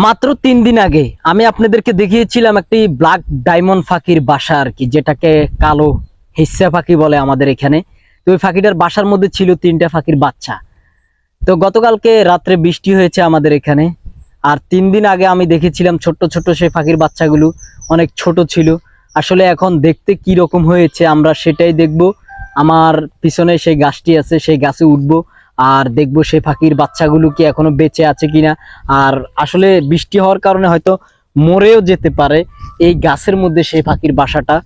মাত্র তিন দিন আগে আমি আপনাদেরকে দেখিয়েছিলাম একটি ব্ল্যাক ডায়মন্ড ফাঁকির বাসা আর কি, যেটাকে কালো হিস্সা ফাঁকি বলে আমাদের এখানে। তো ওই ফাঁকিটার বাসার মধ্যে ছিল তিনটা ফাঁকির বাচ্চা। তো গতকালকে রাত্রে বৃষ্টি হয়েছে আমাদের এখানে, আর তিন দিন আগে আমি দেখেছিলাম ছোট্ট ছোট্ট সেই ফাঁকির বাচ্চাগুলো অনেক ছোট ছিল। আসলে এখন দেখতে কি রকম হয়েছে আমরা সেটাই দেখব। আমার পিছনে সেই গাছটি আছে, সেই গাছে উঠবো। আর দেখব সেই ফাঁকির বাচ্চাগুলো কি এখনও বেঁচে আছে কিনা। আর আসলে বৃষ্টি হওয়ার কারণে হয়তো মরেও যেতে পারে এই গাছের মধ্যে সেই পাখির বাসাটা।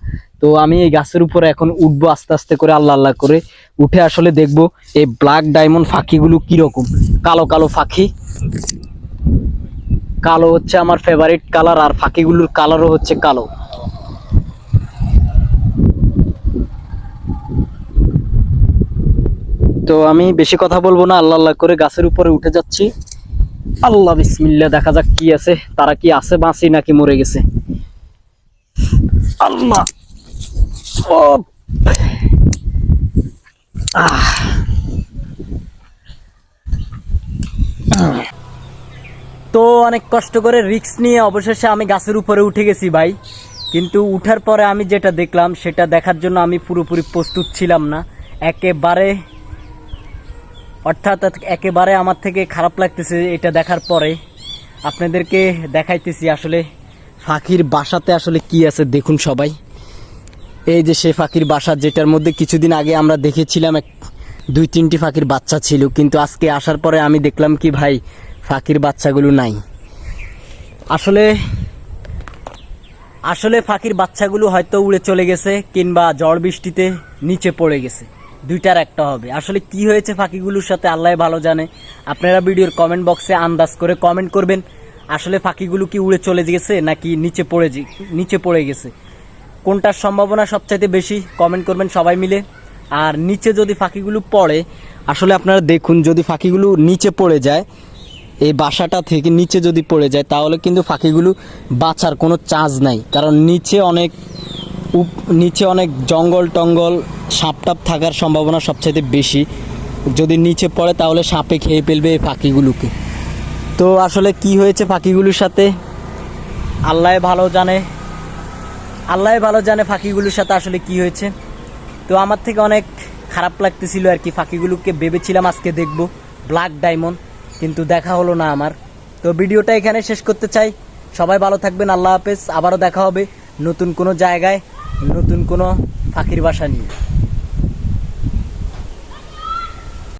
তো আমি এই গাছের উপরে এখন উঠবো আস্তে আস্তে করে আল্লাহ আল্লাহ করে। উঠে আসলে দেখব এই ব্ল্যাক ডায়মন্ড পাখিগুলো কীরকম। কালো কালো পাখি কালো হচ্ছে আমার ফেভারিট কালার আর পাখিগুলোর কালারও হচ্ছে কালো। তো আমি বেশি কথা বলব না, আল্লাহ আল্লাহ করে গাছের উপরে উঠে যাচ্ছি। আল্লাহ বিসমিল্লা দেখা যাক কি আছে। তারা কি আছে বাঁচি নাকি মরে গেছে? আল্লাহ। তো অনেক কষ্ট করে রিক্স নিয়ে অবশেষে আমি গাছের উপরে উঠে গেছি ভাই। কিন্তু উঠার পরে আমি যেটা দেখলাম, সেটা দেখার জন্য আমি পুরোপুরি প্রস্তুত ছিলাম না। একেবারে অর্থাৎ একেবারে আমার থেকে খারাপ লাগতেছে এটা দেখার পরে। আপনাদেরকে দেখাইতেছি আসলে ফাঁকির বাসাতে আসলে কি আছে, দেখুন সবাই। এই যে সে ফাঁকির বাসা যেটার মধ্যে কিছুদিন আগে আমরা দেখেছিলাম এক, দুই, তিনটি ফাঁকির বাচ্চা ছিল, কিন্তু আজকে আসার পরে আমি দেখলাম কি ভাই, ফাঁকির বাচ্চাগুলো নাই। আসলে আসলে ফাঁকির বাচ্চাগুলো হয়তো উড়ে চলে গেছে কিংবা ঝড় বৃষ্টিতে নিচে পড়ে গেছে। দুইটার একটা হবে। আসলে কি হয়েছে ফাঁকিগুলোর সাথে আল্লাহ ভালো জানে। আপনারা ভিডিওর কমেন্ট বক্সে আন্দাজ করে কমেন্ট করবেন, আসলে ফাঁকিগুলো কি উড়ে চলে গেছে নাকি নিচে পড়ে নিচে পড়ে গেছে। কোনটার সম্ভাবনা সবচাইতে বেশি কমেন্ট করবেন সবাই মিলে। আর নিচে যদি ফাঁকিগুলো পড়ে, আসলে আপনারা দেখুন, যদি ফাঁকিগুলো নিচে পড়ে যায়, এই বাসাটা থেকে নিচে যদি পড়ে যায়, তাহলে কিন্তু পাখিগুলো বাঁচার কোনো চান্স নাই। কারণ নিচে অনেক নিচে অনেক জঙ্গল টঙ্গল সাপ টাপ থাকার সম্ভাবনা সবচাইতে বেশি। যদি নিচে পড়ে, তাহলে সাপে খেয়ে ফেলবে এই পাখিগুলোকে। তো আসলে কি হয়েছে পাখিগুলোর সাথে? আল্লাহ ভালো জানে। আল্লাহ ভালো জানে পাখিগুলোর সাথে আসলে কি হয়েছে। তো আমার থেকে অনেক খারাপ লাগতেছিল আর কি, পাখিগুলোকে ভেবেছিলাম আজকে দেখব ব্ল্যাক ডায়মন্ড কিন্তু দেখা হলো না আমার। তো ভিডিওটা এখানে শেষ করতে চাই। সবাই ভালো থাকবেন, আল্লাহ হাফেজ, আবারও দেখা হবে নতুন কোনো জায়গায়। নতুন কোনো পাখির বাসা নিয়ে।